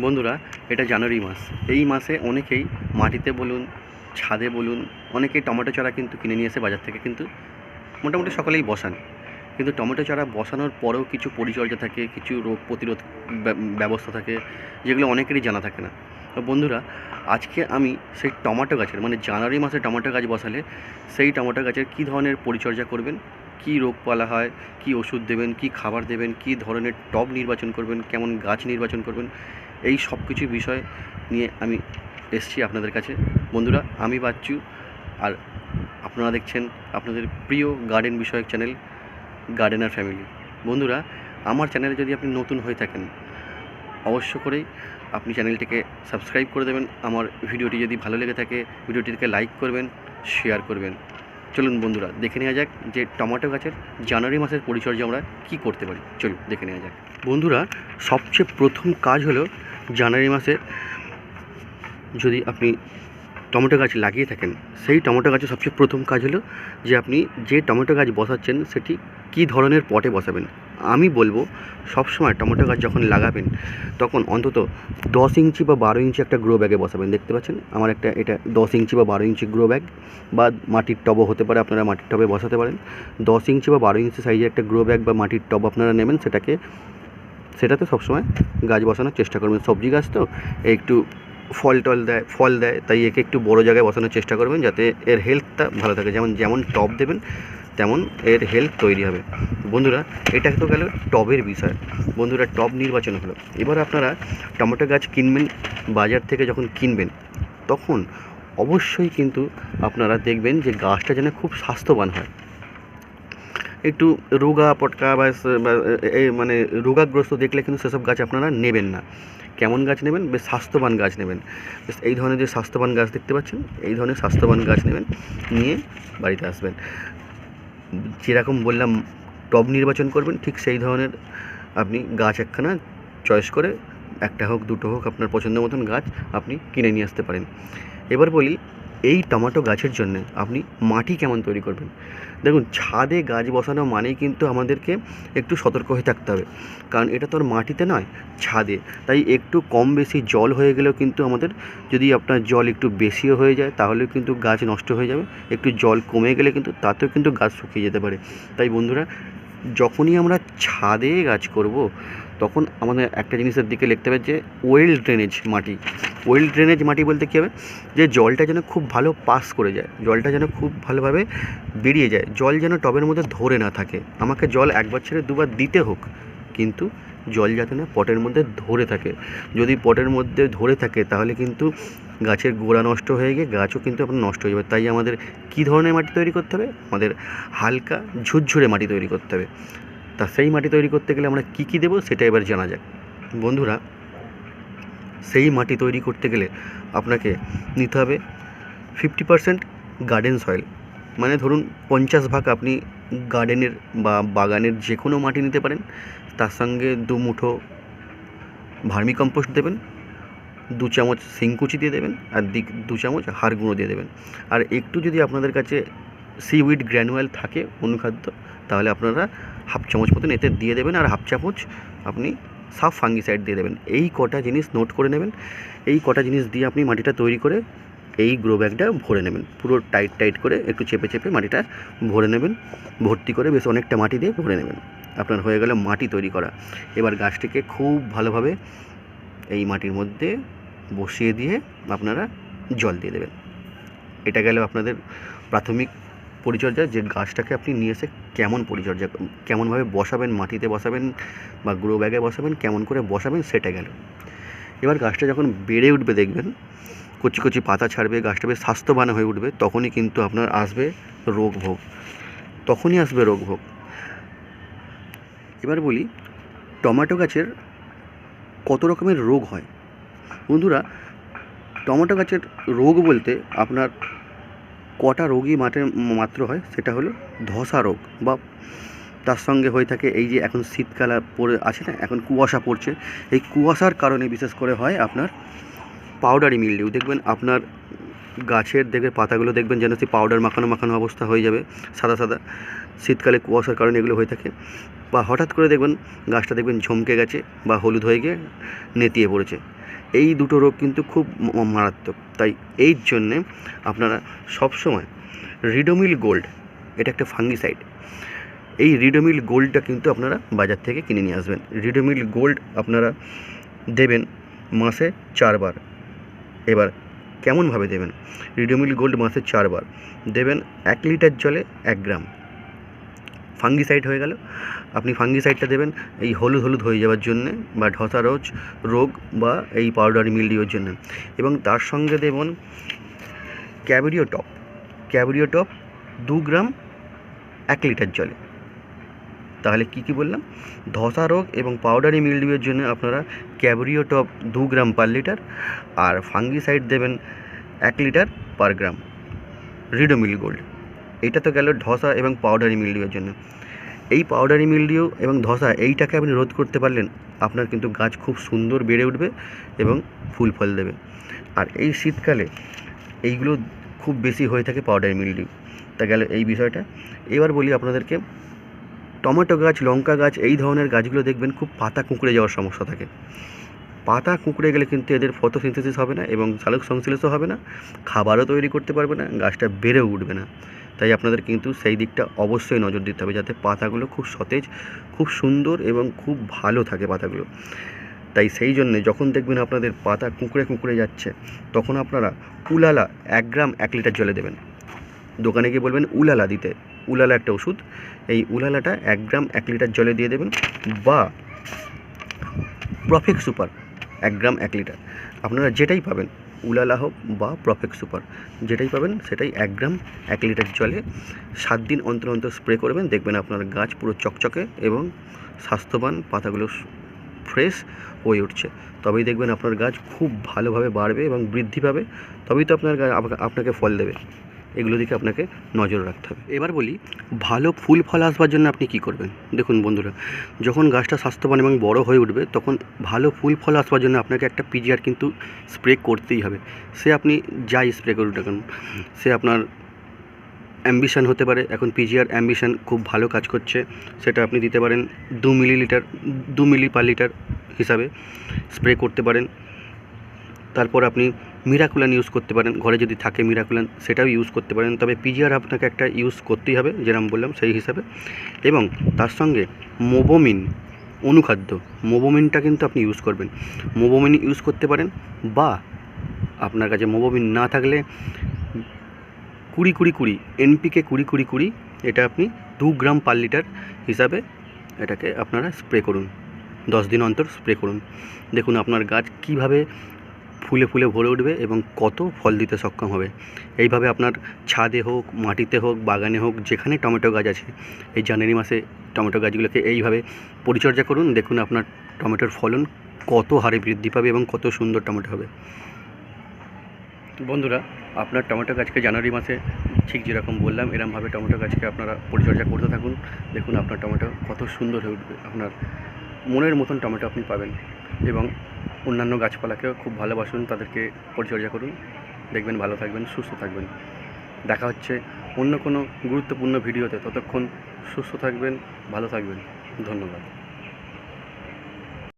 বন্ধুরা, এটা জানুয়ারি মাস। এই মাসে অনেকেই মাটিতে বলুন, ছাদে বলুন, অনেকেই টমেটো চারা কিন্তু কিনে নিয়ে এসে বাজার থেকে কিন্তু মোটামুটি সকলেই বসান। কিন্তু টমেটো চারা বসানোর পরেও কিছু পরিচর্যা থাকে, কিছু রোগ প্রতিরোধ ব্যবস্থা থাকে, যেগুলো অনেকেরই জানা থাকে না। তো বন্ধুরা, আজকে আমি সেই টমেটো গাছের মানে জানুয়ারি মাসে টমেটো গাছ বসালে সেই টমেটো গাছের কী ধরনের পরিচর্যা করবেন? কী রোগপালা হয়? কী ওষুধ দেবেন? কী খাবার দেবেন? কী ধরনের টব নির্বাচন করবেন? কেমন গাছ নির্বাচন করবেন? এই সব কিছু বিষয় নিয়ে আমি এসছি আপনাদের কাছে। বন্ধুরা, আমি বাচ্চু আর আপনারা দেখছেন আপনাদের প্রিয় গার্ডেন বিষয়ক চ্যানেল গার্ডেনার ফ্যামিলি বন্ধুরা, আমার চ্যানেলে যদি আপনি নতুন হয়ে থাকেন, অবশ্য করেই আপনি চ্যানেলটিকে সাবস্ক্রাইব করে দেবেন। আমার ভিডিওটি যদি ভালো লেগে থাকে, ভিডিওটিকে লাইক করবেন, শেয়ার করবেন। চলুন বন্ধুরা, দেখে নেওয়া যাক যে টমেটো গাছের জানুয়ারি মাসের পরিচর্যা আমরা কী করতে পারি। চলুন দেখে নেওয়া যাক। বন্ধুরা, সবচেয়ে প্রথম কাজ হলো জানুয়ারি মাসে যদি আপনি টমেটো গাছ লাগিয়ে থাকেন, সেই টমেটো গাছের সবচেয়ে প্রথম কাজ হলো যে আপনি যে টমেটো গাছ বসাচ্ছেন, সেটি কী ধরনের পটে বসাবেন? আমি বলব, সবসময় টমেটো গাছ যখন লাগাবেন, তখন অন্তত দশ ইঞ্চি বা বারো ইঞ্চি একটা গ্রো ব্যাগে বসাবেন। দেখতে পাচ্ছেন? আমার একটা এটা দশ ইঞ্চি বা বারো ইঞ্চি গ্রো ব্যাগ বা মাটির টবও হতে পারে, আপনারা মাটির টবে বসাতে পারেন। দশ ইঞ্চি বা বারো ইঞ্চি সাইজের একটা গ্রো ব্যাগ বা মাটির টব আপনারা নেবেন, সেটাকে সেটাতে সবসময় গাছ বসানোর চেষ্টা করবেন। সবজি গাছ তো একটু ফল টল দেয়, ফল দেয়, তাই একে একটু বড় জায়গায় বসানোর চেষ্টা করবেন যাতে এর হেলথটা ভালো থাকে। যেমন যেমন টব দেবেন, তেমন এর হেলথ তৈরি হবে। বন্ধুরা, এটা তো গেল টবের বিষয়। বন্ধুরা, টব নির্বাচন হলো। এবার আপনারা টমেটো গাছ কিনবেন, বাজার থেকে যখন কিনবেন, তখন অবশ্যই কিন্তু আপনারা দেখবেন যে গাছটা যেন খুব স্বাস্থ্যবান হয়। একটু রোগা পটকা বা স- বা এ মানে রোগাগ্রস্ত দেখলে কিন্তু সেসব গাছ আপনারা নেবেন না। কেমন গাছ নেবেন? বেশ স্বাস্থ্যবান গাছ নেবেন। বেশ এই ধরনের যে স্বাস্থ্যবান গাছ দেখতে পাচ্ছেন, এই ধরনের স্বাস্থ্যবান গাছ নেবেন, নিয়ে বাড়িতে আসবেন। যেরকম বললাম, টব নির্বাচন করবেন, ঠিক সেই ধরনের আপনি গাছ একখানা চয়েস করে একটা হোক, দুটো হোক, আপনার পছন্দ মতন গাছ আপনি কিনে নিয়ে আসতে পারেন। এবার বলি এই টমেটো গাছের জন্য আপনি মাটি কেমন তৈরি করবেন? দেখুন, ছাদে গাছ বসানো মানেই কিন্তু আমাদেরকে একটু সতর্ক হয়ে থাকতে হবে। কারণ এটা তো আর মাটিতে নয়, ছাদে। তাই একটু কম বেশি জল হয়ে গেলেও কিন্তু আমাদের যদি আপনার জল একটু বেশিও হয়ে যায়, তাহলেও কিন্তু গাছ নষ্ট হয়ে যাবে। একটু জল কমে গেলে কিন্তু তাতেও কিন্তু গাছ শুকিয়ে যেতে পারে। তাই বন্ধুরা, যখনই আমরা ছাদে গাছ করব তখন আমাদের একটা জিনিসের দিকে লিখতে হবে যে ওয়েল ড্রেনেজ মাটি। ওয়েল ড্রেনেজ মাটি বলতে কী হবে? যে জলটা যেন খুব ভালো পাস করে যায়, জলটা যেন খুব ভালোভাবে বেরিয়ে যায়, জল যেন টবের মধ্যে ধরে না থাকে। আমাকে জল একবার ছেড়ে দুবার দিতে হোক, কিন্তু জল যাতে না পটের মধ্যে ধরে থাকে। যদি পটের মধ্যে ধরে থাকে, তাহলে কিন্তু গাছের গোড়া নষ্ট হয়ে গিয়ে গাছও কিন্তু আপনার নষ্ট হয়ে যাবে। তাই আমাদের কী ধরনের মাটি তৈরি করতে হবে? আমাদের হালকা ঝুরঝুরে মাটি তৈরি করতে হবে। তা সেই মাটি তৈরি করতে গেলে আমরা কী কী দেবো সেটা এবার জানা যাক। বন্ধুরা, সেই মাটি তৈরি করতে গেলে আপনাকে নিতে হবে ফিফটি পারসেন্ট গার্ডেন সয়েল মানে ধরুন পঞ্চাশ ভাগ আপনি গার্ডেনের বা বাগানের যে কোনো মাটি নিতে পারেন, তার সঙ্গে দু মুঠো ভার্মি কম্পোস্ট দেবেন, দু চামচ শিংকুচি দিয়ে দেবেন, আর দিক দু চামচ হাড় গুঁড়ো দিয়ে দেবেন। আর একটু যদি আপনাদের কাছে সিউইড গ্র্যানুয়াল থাকে অনুখাদ্য, তাহলে আপনারা হাফ চামচ মতন এতে দিয়ে দেবেন আর হাফ চামচ আপনি সাফ ফাঙ্গিসাইড দিয়ে দেবেন। এই কটা জিনিস নোট করে নেবেন। এই কটা জিনিস দিয়ে আপনি মাটিটা তৈরি করে এই গ্রো ব্যাগটা ভরে নেবেন। পুরো টাইট টাইট করে একটু চেপে চেপে মাটিটা ভরে নেবেন। ভর্তি করে বেশ অনেকটা মাটি দিয়ে ভরে নেবেন। আপনার হয়ে গেল মাটি তৈরি করা। এবার গাছটিকে খুব ভালোভাবে এই মাটির মধ্যে বসিয়ে দিয়ে আপনারা জল দিয়ে দেবেন। এটা গেল আপনাদের প্রাথমিক পরিচর্যা, যে গাছটাকে আপনি নিয়ে এসে কেমন পরিচর্যা, কেমনভাবে বসাবেন, মাটিতে বসাবেন বা গ্রো ব্যাগে বসাবেন, কেমন করে বসাবেন সেটা গেল। এবার গাছটা যখন বেড়ে উঠবে দেখবেন, কচি কচি পাতা ছাড়বে, গাছটা বেশ স্বাস্থ্যবান হয়ে উঠবে, তখনই কিন্তু আপনার আসবে রোগ ভোগ। তখনই আসবে রোগ ভোগ। এবার বলি, টমেটো গাছের কত রকমের রোগ হয়? বন্ধুরা, টমেটো গাছের রোগ বলতে আপনার কটা রোগই মাঠে মাত্র হয়, সেটা হলো ধসা রোগ বা তার সঙ্গে হয়ে থাকে এই যে এখন শীতকাল পড়ে আছে না, এখন কুয়াশা পড়ছে। এই কুয়াশার কারণে বিশেষ করে হয় আপনার পাউডারি মিলডিউ দেখবেন আপনার গাছের দেখবে পাতাগুলো দেখবেন যেন সেই পাউডার মাখানো মাখানো অবস্থা হয়ে যাবে, সাদা সাদা। শীতকালে কুয়াশার কারণে এগুলো হয়ে থাকে। বা হঠাৎ করে দেখবেন গাছটা দেখবেন ঝমকে গেছে বা হলুদ হয়ে গিয়ে নেতিয়ে পড়েছে। এই দুটো রোগ কিন্তু খুব মারাত্মক। তাই এই জন্যে আপনারা সবসময় রিডোমিল গোল্ড এটা একটা ফাঙ্গিসাইড এই রিডোমিল গোল্ডটা কিন্তু আপনারা বাজার থেকে কিনে নিয়ে আসবেন। রিডোমিল গোল্ড আপনারা দেবেন মাসে চারবার। এবার কেমনভাবে দেবেন? রিডোমিল গোল্ড মাসে চারবার। দেবেন এক লিটার জলে এক গ্রাম। ফাঙ্গিসাইড হয়ে গেল। আপনি ফাঙ্গিসাইডটা দেবেন এই হলুদ হলুদ হয়ে যাওয়ার জন্যে বা ধসা রোজ রোগ বা এই পাউডারি মিলডিওর জন্য। এবং তার সঙ্গে দেবেন ক্যাবেরিও টপ। ক্যাবেরিও টপ দু গ্রাম এক লিটার জলে। তাহলে কি কি বললাম? ধসা রোগ এবং পাউডারি মিলডিওর জন্য আপনারা ক্যাবেরিও টপ দু গ্রাম পার লিটার আর ফাঙ্গিসাইড দেবেন এক litre per gram. Ridomil Gold. এটা তো গেল ধসা এবং পাউডারি মিলডিওর জন্য। এই পাউডারি মিলডিও এবং ধসা এইটাকে আপনি রোধ করতে পারলেন, আপনার কিন্তু গাছ খুব সুন্দর বেড়ে উঠবে এবং ফুল ফল দেবে। আর এই শীতকালে এইগুলো খুব বেশি হয়ে থাকে পাউডারি মিলডিও তা গেল এই বিষয়টা। এবার বলি আপনাদেরকে, টমেটো গাছ, লঙ্কা গাছ, এই ধরনের গাছগুলো দেখবেন খুব পাতা কুঁকড়ে যাওয়ার সমস্যা থাকে। পাতা কুঁকড়ে গেলে কিন্তু এদের ফটোসিনথেসিস হবে না এবং সালোক সংশ্লেষও হবে না, খাবারও তৈরি করতে পারবে না, গাছটা বেড়েও উঠবে না। তাই আপনাদের কিন্তু সেই দিকটা অবশ্যই নজর দিতে হবে যাতে পাতাগুলো খুব সতেজ, খুব সুন্দর এবং খুব ভালো থাকে পাতাগুলো। তাই সেই জন্য যখন দেখবেন আপনাদের পাতা কুঁকড়ে কুঁকড়ে যাচ্ছে, তখন আপনারা উলালা এক গ্রাম এক লিটার জলে দেবেন। দোকানে গিয়ে বলবেন উলালা দিতে, উলালা একটা ওষুধ, এই উলালাটা এক গ্রাম এক লিটার জলে দিয়ে দেবেন বা প্রফেক্ট সুপার এক গ্রাম এক লিটার। আপনারা যেটাই পাবেন উলালা হোক বা প্রফেক্ট সুপার যেটাই পাবেন সেটাই এক গ্রাম, এক লিটার জলে সাত দিন অন্তর অন্তর স্প্রে করবেন, দেখবেন আপনার গাছ পুরো চকচকে এবং স্বাস্থ্যবান, পাতাগুলো ফ্রেশ হয়ে উঠছে। তবেই দেখবেন আপনার গাছ খুব ভালোভাবে বাড়বে এবং বৃদ্ধি পাবে, তবেই তো আপনার আপনাকে ফল দেবে। এগুলো দিকে আপনাকে নজর রাখতে হবে। এবার বলি, ভালো ফুল ফল আসবার জন্য আপনি কি করবেন? দেখুন বন্ধুরা, যখন গাছটা স্বাস্থ্যবান এবং বড় হয়ে উঠবে, তখন ভালো ফুল ফল আসবার জন্য আপনাকে একটা পিজিআর কিন্তু স্প্রে করতেই হবে। সে আপনি যাই স্প্রে করুন না সে আপনার অ্যাম্বিশান হতে পারে। এখন পিজিআর অ্যাম্বিশান খুব ভালো কাজ করছে, সেটা আপনি দিতে পারেন দু মিলিলিটার, দু মিলি পার লিটার হিসাবে স্প্রে করতে পারেন। তারপর আপনি মিরাকুলান ইউজ করতে পারেন। ঘরে যদি থাকে মিরাকুলান সেটাও ইউজ করতে পারেন। তবে পিজিআর আপনাকে একটা ইউজ করতেই হবে যেরকম বললাম সেই হিসাবে। এবং তার সঙ্গে মোবোমিন অনুখাদ্য মোবোমিনটা কিন্তু আপনি ইউজ করবেন। মোবোমিন ইউজ করতে পারেন, বা আপনার কাছে মোবোমিন না থাকলে কুড়ি কুড়ি কুড়ি এনপিকে কুড়ি কুড়ি কুড়ি, এটা আপনি দু গ্রাম পার লিটার হিসাবে এটাকে আপনারা স্প্রে করুন। দশ দিন অন্তর স্প্রে করুন। দেখুন আপনার গাছ কীভাবে ফুলে ফুলে ভরে উঠবে এবং কত ফল দিতে সক্ষম হবে। এইভাবে আপনার ছাদে হোক, মাটিতে হোক, বাগানে হোক, যেখানে টমেটো গাছ আছে, এই জানুয়ারি মাসে টমেটো গাছগুলোকে এইভাবে পরিচর্যা করুন। দেখুন আপনার টমেটোর ফলন কত হারে বৃদ্ধি পাবে এবং কত সুন্দর টমেটো হবে। বন্ধুরা, আপনার টমেটো গাছকে জানুয়ারি মাসে ঠিক যেরকম বললাম, এরমভাবে টমেটো গাছকে আপনারা পরিচর্যা করতে থাকুন। দেখুন আপনার টমেটো কত সুন্দর হয়ে উঠবে। আপনার মনের মতন টমেটো আপনি পাবেন এবং অন্যান্য গাছপালাকেও খুব ভালোবাসুন, তাদেরকে পরিচর্যা করুন। দেখবেন, ভালো থাকবেন, সুস্থ থাকবেন। দেখা হচ্ছে অন্য কোনো গুরুত্বপূর্ণ ভিডিওতে। ততক্ষণ সুস্থ থাকবেন, ভালো থাকবেন। ধন্যবাদ।